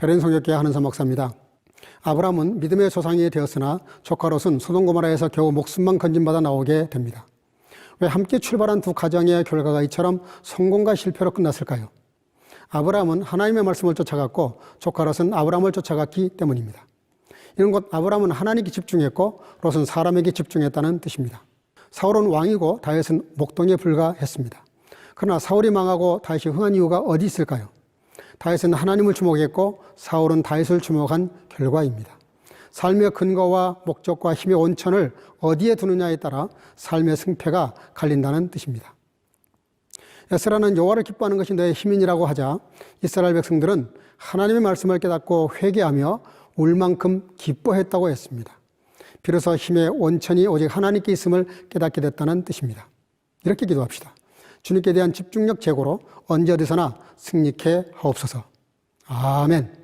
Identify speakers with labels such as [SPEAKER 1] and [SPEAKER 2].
[SPEAKER 1] 베렌 성역계 한은사 목사입니다. 아브라함은 믿음의 조상이 되었으나 조카 롯은 소돔고모라에서 겨우 목숨만 건진받아 나오게 됩니다. 왜 함께 출발한 두 가정의 결과가 이처럼 성공과 실패로 끝났을까요? 아브라함은 하나님의 말씀을 쫓아갔고 조카 롯은 아브라함을 쫓아갔기 때문입니다. 이런 것 아브라함은 하나님께 집중했고 롯은 사람에게 집중했다는 뜻입니다. 사울은 왕이고 다윗은 목동에 불과했습니다. 그러나 사울이 망하고 다윗이 흥한 이유가 어디 있을까요? 다윗은 하나님을 주목했고 사울은 다윗을 주목한 결과입니다. 삶의 근거와 목적과 힘의 온천을 어디에 두느냐에 따라 삶의 승패가 갈린다는 뜻입니다. 에스라는 여호와를 기뻐하는 것이 너의 힘이라고 하자 이스라엘 백성들은 하나님의 말씀을 깨닫고 회개하며 울 만큼 기뻐했다고 했습니다. 비로소 힘의 온천이 오직 하나님께 있음을 깨닫게 됐다는 뜻입니다. 이렇게 기도합시다. 주님께 대한 집중력 제고로 언제 어디서나 승리케 하옵소서. 아멘.